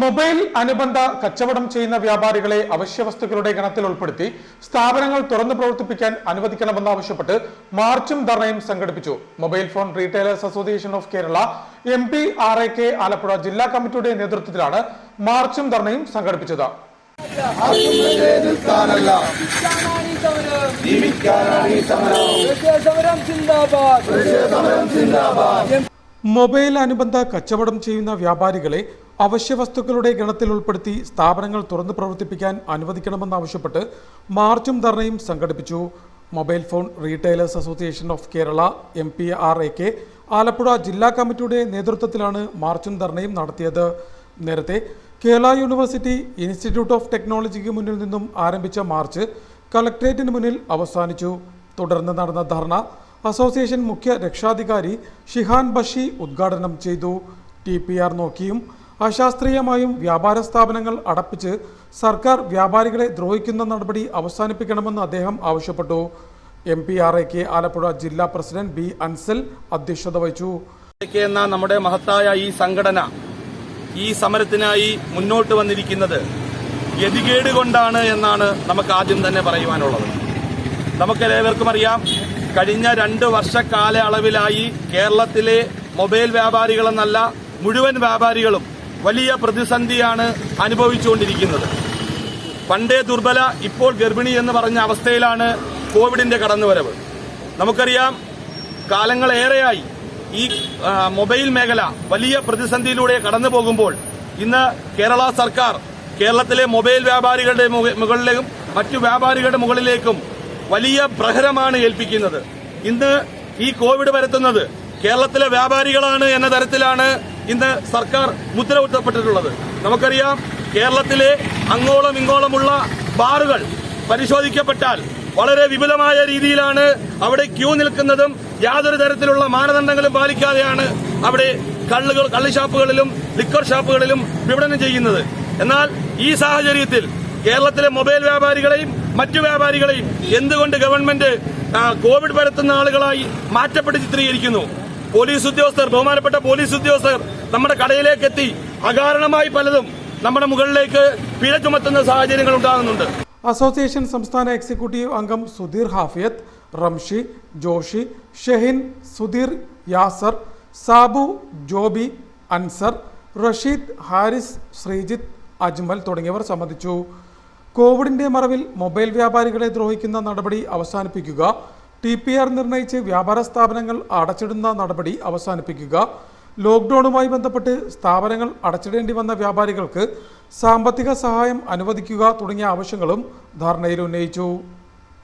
Mobile അനുബന്ധ കച്ചവടം ചെയ്യുന്ന വ്യാപാരികളെ അവശ്യവസ്തുക്കളുടെ ഗണത്തിൽ ഉൾപ്പെടുത്തി സ്ഥാപനങ്ങൾ തുറന്നു പ്രവർത്തിപ്പിക്കാൻ അനുവദിക്കണമെന്നാവശ്യപ്പെട്ട് മാർച്ചും ധർണയും സംഘടിപ്പിച്ചു. Mobile phone retailers association of Kerala M P R A K Alappuzha ജില്ലാ കമ്മിറ്റിയുടെ നേതൃത്വത്തിലാണ് മാർച്ചും ധർണയും സംഘടിപ്പിച്ചത്. മൊബൈൽ അനുബന്ധ കച്ചവടം ചെയ്യുന്ന വ്യാപാരികളെ അവശ്യവസ്തുക്കളുടെ ഗണത്തിൽ ഉൾപ്പെടുത്തി സ്ഥാപനങ്ങൾ തുറന്നു പ്രവർത്തിപ്പിക്കാൻ അനുവദിക്കണമെന്നാവശ്യപ്പെട്ട് മാർച്ചും ധർണയും സംഘടിപ്പിച്ചു. Mobile phone retailers association of Kerala M P R A K Alappuzha ജില്ലാ കമ്മിറ്റിയുടെ നേതൃത്വത്തിലാണ് മാർച്ചും ധർണയും നടത്തിയത്. നേരത്തെ കേരള യൂണിവേഴ്സിറ്റി ഇൻസ്റ്റിറ്റ്യൂട്ട് ഓഫ് ടെക്നോളജിക്ക് മുന്നിൽ നിന്നും ആരംഭിച്ച മാർച്ച് കളക്ട്രേറ്റിന് മുന്നിൽ അവസാനിച്ചു. തുടർന്ന് നടന്ന ധർണ അസോസിയേഷൻ മുഖ്യ രക്ഷാധികാരി ഷിഹാൻ ബഷി ഉദ്ഘാടനം ചെയ്തു. ടി പി ആർ നോക്കിയും അശാസ്ത്രീയമായും വ്യാപാര സ്ഥാപനങ്ങൾ അടപ്പിച്ച് സർക്കാർ വ്യാപാരികളെ ദ്രോഹിക്കുന്ന നടപടി അവസാനിപ്പിക്കണമെന്ന് അദ്ദേഹം ആവശ്യപ്പെട്ടു. M P R A K Alappuzha ജില്ലാ പ്രസിഡന്റ് ബി അൻസൽ അധ്യക്ഷത വഹിച്ചു. എന്ന നമ്മുടെ മഹത്തായ ഈ സംഘടന ഈ സമരത്തിനായി മുന്നോട്ട് വന്നിരിക്കുന്നത് ഗതികേട് കൊണ്ടാണ് എന്നാണ് നമുക്ക് ആദ്യം തന്നെ പറയുവാനുള്ളത്. നമുക്ക് നമുക്കെല്ലാവർക്കും അറിയാം കഴിഞ്ഞ രണ്ട് വർഷക്കാലയളവിലായി കേരളത്തിലെ മൊബൈൽ വ്യാപാരികളെന്നല്ല മുഴുവൻ വ്യാപാരികളും വലിയ പ്രതിസന്ധിയാണ് അനുഭവിച്ചുകൊണ്ടിരിക്കുന്നത്. പണ്ടേ ദുർബല ഇപ്പോൾ ഗർഭിണി എന്ന് പറഞ്ഞ അവസ്ഥയിലാണ് കോവിഡിന്റെ കടന്നുവരവ്. നമുക്കറിയാം കാലങ്ങളേറെയായി ഈ മൊബൈൽ മേഖല വലിയ പ്രതിസന്ധിയിലൂടെ കടന്നു പോകുമ്പോൾ ഇന്ന് കേരള സർക്കാർ കേരളത്തിലെ മൊബൈൽ വ്യാപാരികളുടെ മുക- മുകളിലേക്കും മറ്റു വ്യാപാരികളുടെ മുകളിലേക്കും വലിയ പ്രഹരമാണ് ഏൽപ്പിക്കുന്നത്. ഇന്ന് ഈ കോവിഡ് വരുത്തുന്നത് കേരളത്തിലെ വ്യാപാരികളാണ് എന്ന തരത്തിലാണ് ഇന്ന് സർക്കാർ മുദ്ര കുത്തപ്പെട്ടിട്ടുള്ളത് നമുക്കറിയാം കേരളത്തിലെ അങ്ങോളം ഇങ്ങോളമുള്ള ബാറുകൾ പരിശോധിക്കപ്പെട്ടാൽ വളരെ വിപുലമായ രീതിയിലാണ് അവിടെ ക്യൂ നിൽക്കുന്നതും യാതൊരു തരത്തിലുള്ള മാനദണ്ഡങ്ങളും പാലിക്കാതെയാണ് അവിടെ കള്ളുകൾ കള്ളുഷാപ്പുകളിലും ലിക്കർ ഷാപ്പുകളിലും വിപണനം ചെയ്യുന്നത്. എന്നാൽ ഈ സാഹചര്യത്തിൽ കേരളത്തിലെ മൊബൈൽ വ്യാപാരികളെയും മറ്റു വ്യാപാരികളെയും എന്തുകൊണ്ട് ഗവൺമെന്റ് കോവിഡ് പരത്തുന്ന ആളുകളായി മാറ്റപ്പെട്ട് ചിത്രീകരിക്കുന്നു? പോലീസ് ഉദ്യോഗസ്ഥർ ബഹുമാനപ്പെട്ട പോലീസ് ഉദ്യോഗസ്ഥർ നമ്മുടെ കടയിലേക്ക് എത്തി അകാരണമായി പലതും നമ്മുടെ മുകളിലേക്ക് പിഴ ചുമത്തുന്ന സാഹചര്യങ്ങൾ ഉണ്ടാകുന്നുണ്ട്. അസോസിയേഷൻ സംസ്ഥാന എക്സിക്യൂട്ടീവ് അംഗം സുധീർ ഹാഫിയത്ത് റംഷി ജോഷി ഷെഹിൻ സുധീർ യാസർ സാബു ജോബി അൻസർ റഷീദ് ഹാരിസ് ശ്രീജിത്ത് അജ്മൽ തുടങ്ങിയവർ സംബന്ധിച്ചു. കോവിഡിന്റെ മറവിൽ മൊബൈൽ വ്യാപാരികളെ ദ്രോഹിക്കുന്ന നടപടി അവസാനിപ്പിക്കുക. ടി പി ആർ നിർണയിച്ച് വ്യാപാര സ്ഥാപനങ്ങൾ അടച്ചിടുന്ന നടപടി അവസാനിപ്പിക്കുക. ലോക്ക്ഡൌണുമായി ബന്ധപ്പെട്ട് സ്ഥാപനങ്ങൾ അടച്ചിടേണ്ടി വന്ന വ്യാപാരികൾക്ക് സാമ്പത്തിക സഹായം അനുവദിക്കുക തുടങ്ങിയ ആവശ്യങ്ങളും ധാരണയിൽ ഉന്നയിച്ചു.